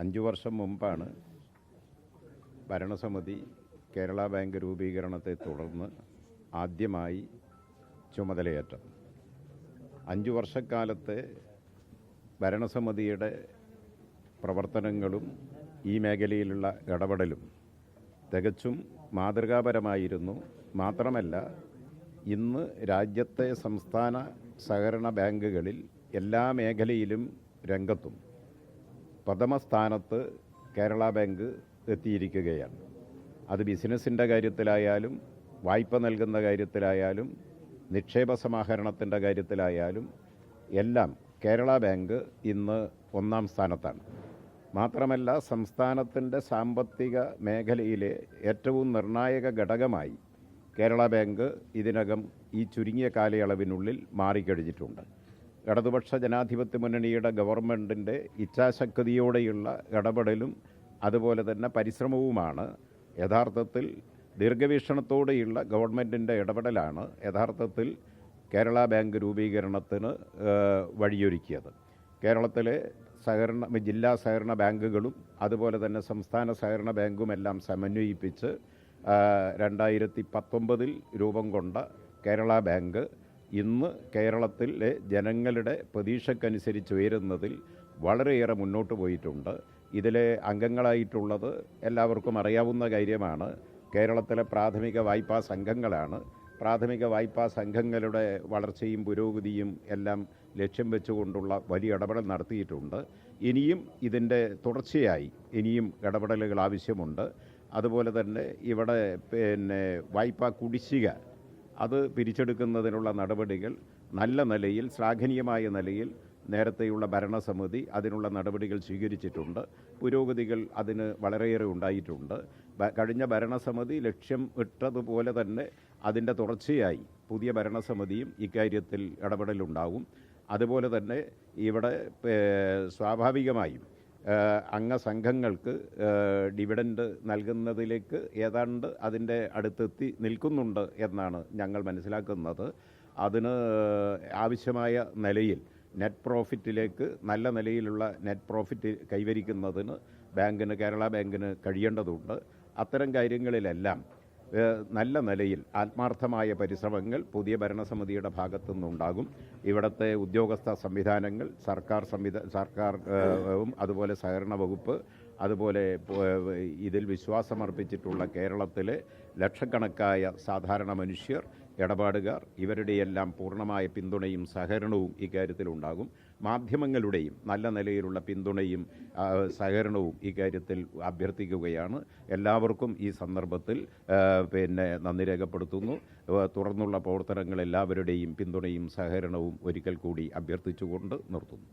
അഞ്ചു വർഷം മുമ്പാണ് ഭരണസമിതി കേരള ബാങ്ക് രൂപീകരണത്തെ തുടർന്ന് ആദ്യമായി ചുമതലയേറ്റത്. അഞ്ചു വർഷക്കാലത്തെ ഭരണസമിതിയുടെ പ്രവർത്തനങ്ങളും ഈ മേഖലയിലുള്ള ഇടപെടലും തികച്ചും മാതൃകാപരമായിരുന്നു. മാത്രമല്ല ഇന്ന് രാജ്യത്തെ സംസ്ഥാന സഹകരണ ബാങ്കുകളിൽ എല്ലാ മേഖലയിലും രംഗത്തും പ്രഥമ സ്ഥാനത്ത് കേരള ബാങ്ക് എത്തിയിരിക്കുകയാണ്. അത് ബിസിനസ്സിന്റെ കാര്യത്തിലായാലും വായ്പ നൽകുന്ന കാര്യത്തിലായാലും നിക്ഷേപ സമാഹരണത്തിന്റെ കാര്യത്തിലായാലും എല്ലാം കേരള ബാങ്ക് ഇന്ന് ഒന്നാം സ്ഥാനത്താണ്. മാത്രമല്ല സംസ്ഥാനത്തിന്റെ സാമ്പത്തിക മേഖലയിലെ ഏറ്റവും നിർണായക ഘടകമായി കേരള ബാങ്ക് ഇതിനകം ഈ ചുരുങ്ങിയ കാലയളവിനുള്ളിൽ മാറിക്കഴിഞ്ഞിട്ടുണ്ട്. ഇടതുപക്ഷ ജനാധിപത്യ മുന്നണിയുടെ ഗവൺമെന്റിന്റെ ഇച്ഛാശക്തിയോടെയുള്ള ഇടപെടലും അതുപോലെ തന്നെ പരിശ്രമവുമാണ്. യഥാർത്ഥത്തിൽ ദീർഘവീക്ഷണത്തോടെയുള്ള ഗവൺമെന്റിന്റെ ഇടപെടലാണ് യഥാർത്ഥത്തിൽ കേരള ബാങ്ക് രൂപീകരണത്തിന് വഴിയൊരുക്കിയത്. കേരളത്തിലെ സഹകരണ ജില്ലാ സഹകരണ ബാങ്കുകളും അതുപോലെ തന്നെ സംസ്ഥാന സഹകരണ ബാങ്കുമെല്ലാം സമന്വയിപ്പിച്ച് ആ, രണ്ടായിരത്തി പത്തൊമ്പതിൽ രൂപം കൊണ്ട കേരള ബാങ്ക് ഇന്ന് കേരളത്തിലെ ജനങ്ങളുടെ പ്രതീക്ഷക്കനുസരിച്ച് ഉയരുന്നതിൽ വളരെയേറെ മുന്നോട്ട് പോയിട്ടുണ്ട്. ഇതിലെ അംഗങ്ങളായിട്ടുള്ളത് എല്ലാവർക്കും അറിയാവുന്ന കാര്യമാണ്. കേരളത്തിലെ പ്രാഥമിക വായ്പാ സംഘങ്ങളാണ്. പ്രാഥമിക വായ്പാ സംഘങ്ങളുടെ വളർച്ചയും പുരോഗതിയും എല്ലാം ലക്ഷ്യം വെച്ചുകൊണ്ടുള്ള വലിയ ഇടപെടൽ നടത്തിയിട്ടുണ്ട്. ഇനിയും ഇതിന്റെ തുടർച്ചയായി ഇനിയും ഇടപെടലുകൾ ആവശ്യമുണ്ട്. അതുപോലെ തന്നെ ഇവിടെ പിന്നെ വായ്പാ കുടിശ്ശിക അത് പിരിച്ചെടുക്കുന്നതിനുള്ള നടപടികൾ നല്ല നിലയിൽ ശ്ലാഘനീയമായ നിലയിൽ നേരത്തെയുള്ള ഭരണസമിതി അതിനുള്ള നടപടികൾ സ്വീകരിച്ചിട്ടുണ്ട്. പുരോഗതികൾ അതിന് വളരെയേറെ ഉണ്ടായിട്ടുണ്ട്. കഴിഞ്ഞ ഭരണസമിതി ലക്ഷ്യം ഇട്ടതുപോലെ തന്നെ അതിന്റെ തുടർച്ചയായി പുതിയ ഭരണസമിതിയും ഇക്കാര്യത്തിൽ ഇടപെടലുണ്ടാവും. അതുപോലെ തന്നെ ഇവിടെ സ്വാഭാവികമായും അംഗസംഘങ്ങൾക്ക് ഡിവിഡൻഡ് നൽകുന്നതിലേക്ക് ഏതാണ്ട് അതിന്റെ അടുത്തെത്തി നിൽക്കുന്നുണ്ട് എന്നാണ് ഞങ്ങൾ മനസ്സിലാക്കുന്നത്. അതിന് ആവശ്യമായ നിലയിൽ നെറ്റ് പ്രോഫിറ്റിലേക്ക് നല്ല നിലയിലുള്ള നെറ്റ് പ്രോഫിറ്റ് കൈവരിക്കുന്നതിന് ബാങ്കിന് കേരള ബാങ്കിന് കഴിയേണ്ടതുണ്ട്. അത്തരം കാര്യങ്ങളിലെല്ലാം നല്ല നിലയിൽ ആത്മാർത്ഥമായ പരിശ്രമങ്ങൾ പുതിയ ഭരണസമിതിയുടെ ഭാഗത്തു നിന്നുണ്ടാകും ഇവിടുത്തെ ഉദ്യോഗസ്ഥ സംവിധാനങ്ങൾ സർക്കാർ സംവിധാ സർക്കാർ അതുപോലെ സഹകരണ വകുപ്പ് അതുപോലെ ഇതിൽ വിശ്വാസമർപ്പിച്ചിട്ടുള്ള കേരളത്തിലെ ലക്ഷക്കണക്കായ സാധാരണ മനുഷ്യർ ഇടപാടുകാർ ഇവരുടെയെല്ലാം പൂർണമായ പിന്തുണയും സഹകരണവും ഇക്കാര്യത്തിൽ ഉണ്ടാകും മാധ്യമങ്ങളുടെയും നല്ല നിലയിലുള്ള പിന്തുണയും സഹകരണവും ഇക്കാര്യത്തിൽ അഭ്യർത്ഥിക്കുകയാണ്. എല്ലാവർക്കും ഈ സന്ദർഭത്തിൽ പിന്നെ നന്ദി രേഖപ്പെടുത്തുന്നു. തുടർന്നുള്ള പ്രവർത്തനങ്ങൾ എല്ലാവരുടെയും പിന്തുണയും സഹകരണവും ഒരിക്കൽ കൂടി അഭ്യർത്ഥിച്ചുകൊണ്ട് നിർത്തുന്നു.